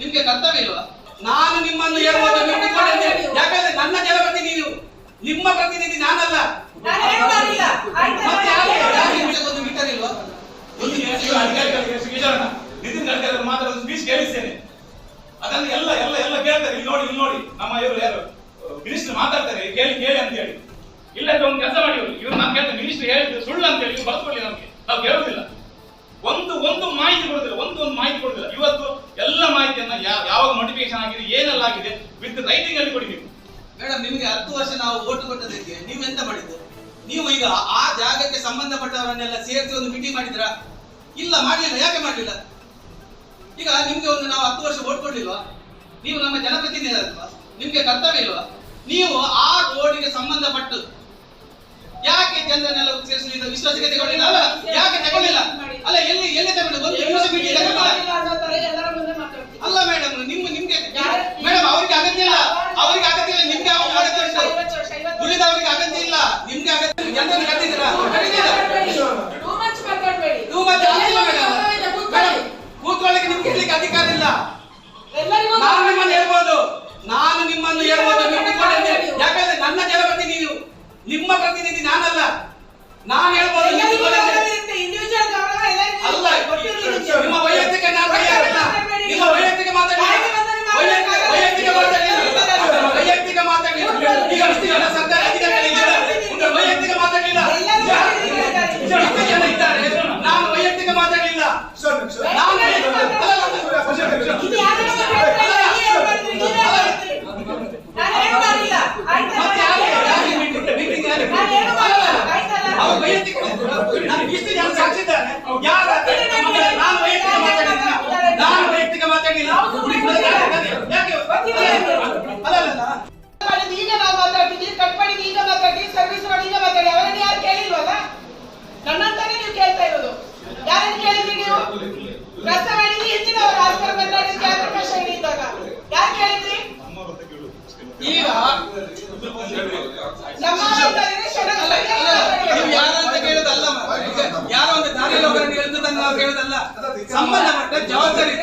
ನಿಮ್ಗೆ ಕರ್ತವ್ಯ ಇಲ್ವಾ? ನಾನು ನಿಮ್ಮನ್ನು ಯಾಕಂದ್ರೆ ನನ್ನ ಜನಪ್ರತಿನಿಧಿ ನೀವು ನಿಮ್ಮ ಪ್ರತಿನಿಧಿ ನಾನಲ್ಲ. ಒಂದು ಮೀಟರ್ ಇಲ್ವಾ? ಒಂದು ನಿತಿನ್ ಗಡ್ಕರಿ ಮಾತ್ರ ಮಾತಾಡೋದು ಸ್ಪೀಚ್ ಕೇಳಿಸ್ತೇನೆ. ಅದನ್ನ ಎಲ್ಲ ಎಲ್ಲ ಎಲ್ಲ ಕೇಳ್ತಾರೆ. ಇಲ್ಲಿ ನೋಡಿ ಇಲ್ಲಿ ನೋಡಿ. ನಮ್ಮ ಇವರು ಯಾರು? ಮಿನಿಸ್ಟರ್ ಮಾತಾಡ್ತಾರೆ. ಕೇಳಿ ಕೇಳಿ ಅಂತ ಹೇಳಿ. ಇಲ್ಲ ಒಂದು ಕೆಲಸ ಮಾಡಿ ಇವ್ರು. ಇವ್ರು ನಾನು ಕೇಳ್ತೇನೆ ಮಿನಿಸ್ಟರ್ ಹೇಳಿದ್ರು ಸುಳ್ಳು ಅಂತ ಹೇಳಿ. ಇವ್ರು ಬರ್ಕೊಳ್ಳಿ ನಮಗೆ. ನಾವು ಕೇಳೋದಿಲ್ಲ ಒಂದು ಒಂದು ಮಾಹಿತಿ ಕೊಡೋದಿಲ್ಲ. ಒಂದು ಒಂದು ಮಾಹಿತಿ ಕೊಡೋದಿಲ್ಲ. ಆಗಿದೆ, ಏನೆಲ್ಲ ಆಗಿದೆ, ವಿತ್ ರೈಟಿಂಗ್ ಅಲ್ಲಿ ಕೊಡಿ ನೀವು. ಮೇಡಮ್, ನಿಮಗೆ ಹತ್ತು ವರ್ಷ ನಾವು ಓಟು ಕೊಟ್ಟದಕ್ಕೆ ನೀವು ಎಂತ ಮಾಡಿದ್ದು? ನೀವು ಈಗ ಆ ಜಾಗಕ್ಕೆ ಸಂಬಂಧಪಟ್ಟವರನ್ನೆಲ್ಲ ಸೇರಿಸಿ ಒಂದು ಮೀಟಿಂಗ್ ಮಾಡಿದ್ರಾ ಇಲ್ಲ, ಮಾಡಲಿಲ್ಲ, ಯಾಕೆ ಮಾಡಲಿಲ್ಲ? ಈಗ ನಿಮ್ಗೆ ಒಂದು ನಾವು ಹತ್ತು ವರ್ಷ ಓಟ್ ಕೊಡ್ಲಿಲ್ವಾ? ನೀವು ನಮ್ಮ ಜನಪ್ರತಿನಿಧಿ ಅಲ್ವಾ? ನಿಮ್ಗೆ ಕರ್ತವ್ಯ ಇಲ್ವಾ? ನೀವು ಆ ರೋಡಿಗೆ ಸಂಬಂಧಪಟ್ಟು ಯಾಕೆ ಜನರನ್ನೆಲ್ಲ ವಿಶ್ವಾಸಕ್ಕೆ ತಗೊಳ್ಳಿಲ್ಲ? ಅಲ್ಲ, ಯಾಕೆ ತಗೊಂಡಿಲ್ಲ ಅಲ್ಲ, ಎಲ್ಲಿ ಎಲ್ಲಿ ತಗೊಂಡು? ಒಂದು ನಾನು ನಿಮ್ಮನ್ನು ಹೇಳ್ಬೋದು ಯಾಕಂದ್ರೆ ನನ್ನ ಜನಪ್ರತಿನಿಧಿ ನೀವು ನಿಮ್ಮ ಪ್ರತಿನಿಧಿ ನಾನಲ್ಲ. ನಾನು ಹೇಳ್ಬೋದು ಅಲ್ಲ ನಿಮ್ಮ ವೈಯಕ್ತಿಕ ನಾನು ನಿಮ್ಮ ವೈಯಕ್ತಿಕ ಮಾತಾಡಿ ವೈಯಕ್ತಿಕ ವೈಯಕ್ತಿಕ ಮಾತಾಡಿ ವೈಯಕ್ತಿಕ ಮಾತಾಡಿ ಈಗ ಇಷ್ಟು ಜನ ಸರ್ಕಾರ ಅಧಿಕಾರಿಗಳಿದ್ದಾರೆ ವೈಯಕ್ತಿಕ ಮಾತಾಡಲಿಲ್ಲ ಜನ ಇದ್ದಾರೆ. ನಾನು ವೈಯಕ್ತಿಕ ಮಾತಾಡಲಿಲ್ಲ ನಾನು ಇದು ಯಾರನ್ನ ಕೇಳ್ತಾರೆ? ನೀವೇ ಹೇಳ್ಬಾರ್ದು, ನೀವೇ ಹೇಳ್ಬಾರ್ದು. ನಾನು ಏನು ಮಾಡಿಲ್ಲ. ಆಯ್ತಾ? ಮತ್ತೆ ಯಾರು ಯಾರು ಮೀಟಿಂಗ್ ಮೀಟಿಂಗ್ ಯಾರು ನಾನು ಏನು ಮಾಡಿಲ್ಲ. ಆಯ್ತಲ್ಲ? ಅವ್ರು ವೈಯಕ್ತಿಕ ನಾನು ಇಷ್ಟು ಜನ ಸಾಕ್ಷಿದ್ದಾರೆ ಯಾರು ನಾನು ವೈಯಕ್ತಿಕ ಮಾತಾಡಿಲ್ಲ. ಈಗ ನಾವು ಮಾತಾಡ್ತಿದ್ವಿ ಕಟ್ ಮಾಡಿದ್ದು ಈಗ ಮಾತಾಡಿ ಸರ್ವಿಸ್ ಮಾಡಿ ಈಗ ಮಾತಾಡಿ. ಅವರನ್ನು ಯಾರು ಕೇಳಿಲ್ವಲ್ಲ? ನನ್ನಂತಾನೆ ನೀವು ಕೇಳ್ತಾ ಇರೋದು. ಯಾರನ್ನು ಕೇಳಿದ್ರಿ ನೀವು? ಮಾಡಿದ್ವಿ ಹೆಚ್ಚಿನವರು ಆಸ್ಕರ ಅವಕಾಶ ಇದ್ದಾಗ. ಯಾರು ಕೇಳಿದ್ರಿ? ಈಗ ನಮ್ಮ ಯಾರು ಅಂತ ಕೇಳೋದಲ್ಲ ಯಾರೋ ಒಂದು ದಾರಿಯಲ್ಲಿ ಒಬ್ಬರನ್ನು ಎಳೆದುದನ್ನು ನಾವು ಕೇಳೋದಲ್ಲ ಸಂಬಂಧಪಟ್ಟ ಜವಾಬ್ದಾರಿ